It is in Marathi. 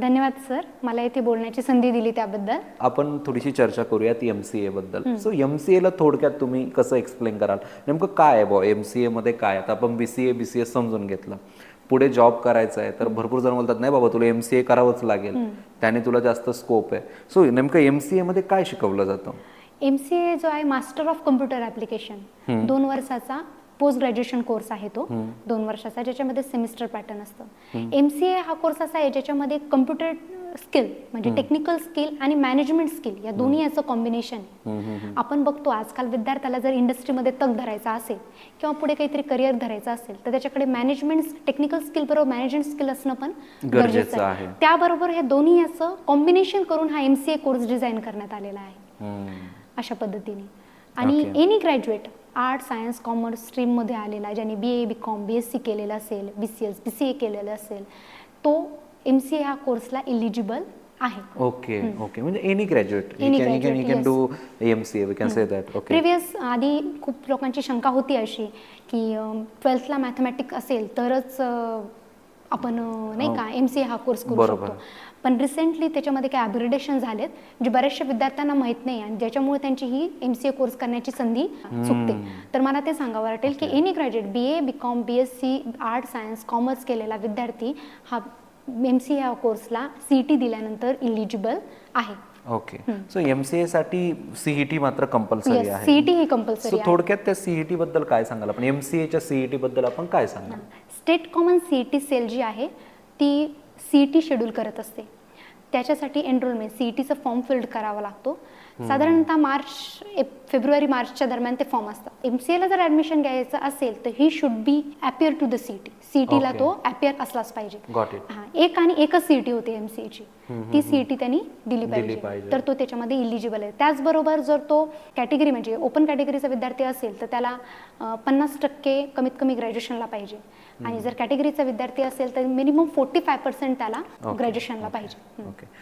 धन्यवाद सर. मला इथे बोलण्याची संधी दिली त्याबद्दल. आपण थोडीशी चर्चा करूयात एम सी ए बद्दल. सो एम सी एला थोडक्यात तुम्ही कसं एक्सप्लेन कराल? नेमकं काय आहे बुवा? एम सी मध्ये काय आता आपण B C A B C S समजून घेतलं. पुढे जॉब करायचा आहे तर भरपूर जण बोलतात नाही बाबा तुला एम सी ए करावंच लागेल. त्याने तुला जास्त स्कोप आहे. सो नेमकं एम सी मध्ये काय शिकवलं जातं? एम सी ए जो आहे मास्टर ऑफ कम्प्युटर ॲप्लिकेशन दोन वर्षाचा. पोस्ट ग्रॅज्युएशन कोर्स आहे तो दोन वर्षाचा ज्याच्यामध्ये सेमिस्टर पॅटर्न असतं. एम सी ए हा कोर्स असा आहे ज्याच्यामध्ये कम्प्युटर स्किल म्हणजे टेक्निकल स्किल आणि मॅनेजमेंट स्किल या दोन्ही याचं कॉम्बिनेशन आपण बघतो आजकाल विद्यार्थ्याला जर इंडस्ट्रीमध्ये तग धरायचा असेल किंवा पुढे काहीतरी करिअर धरायचं असेल तर त्याच्याकडे मॅनेजमेंट टेक्निकल स्किल बरोबर मॅनेजमेंट स्किल असणं पण गरजेचं. आहे. त्याबरोबर हे दोन्ही याचं कॉम्बिनेशन करून हा M C A course design करण्यात आलेला आहे. अशा पद्धतीने. आणि. Any graduate art science commerce स्ट्रीममध्ये आलेला ज्याने B A B com B S C केलेलं असेल B C S B C A केलेलं असेल तो एम सी ए ह्या कोर्सला इलिजिबल आहे. ओके ओके म्हणजे any graduate Any can do M C A we can say that okay previous आधी खूप लोकांची शंका होती अशी की ट्वेल्थला मॅथमॅटिक असेल तरच आपण नाही का एम सी ए हा कोर्स करू. शकतो. पण रिसेंटली त्याच्यामध्ये काही अपग्रेडेशन झालेत जे बऱ्याचशा विद्यार्थ्यांना माहीत नाही आणि ज्याच्यामुळे त्यांची ही एम सी ए कोर्स करण्याची संधी चुकते तर मला ते सांगावं वाटेल की any graduate B A B com B S C art science commerce केलेला विद्यार्थी हा एम सी ए कोर्सला सी टी दिल्यानंतर इलिजिबल आहे. Okay. So M C A साठी सीईटी मात्र कंपल्सरी आहे. सी टी ही सो कंपल्सरी आहे. थोडक्यात त्या सीईटी बद्दल काय सांगाल आपण? एम सी एच्या सीईटी बद्दल आपण काय सांगाल? State common C E T cell जी आहे ती सी ई टी शेड्यूल करत असते. त्याच्यासाठी एनरोलमेंट सी ई टीचा फॉर्म फिल्ड करावा लागतो. साधारणतः मार्च फेब्रुवारी मार्चच्या दरम्यान ते फॉर्म असतात. एम सी एला जर ॲडमिशन घ्यायचं असेल तर he should be appear to the C T C टीला Okay. तो ॲपियर असलाच पाहिजे. हा एक आणि एकच सीईटी होती एम सी ची. ती सीईटी त्यांनी दिली पाहिजे. तर तो त्याच्यामध्ये इलिजिबल आहे. त्याचबरोबर जर तो कॅटेगरी म्हणजे ओपन कॅटेगरीचा विद्यार्थी असेल तर त्याला पन्नास टक्के कमीत कमी ग्रॅज्युएशनला पाहिजे. आणि जर कॅटेगरीचा विद्यार्थी असेल तर मिनिमम फोर्टी फाय पर्सेंट त्याला. ग्रॅज्युएशनला पाहिजे. हं. ओके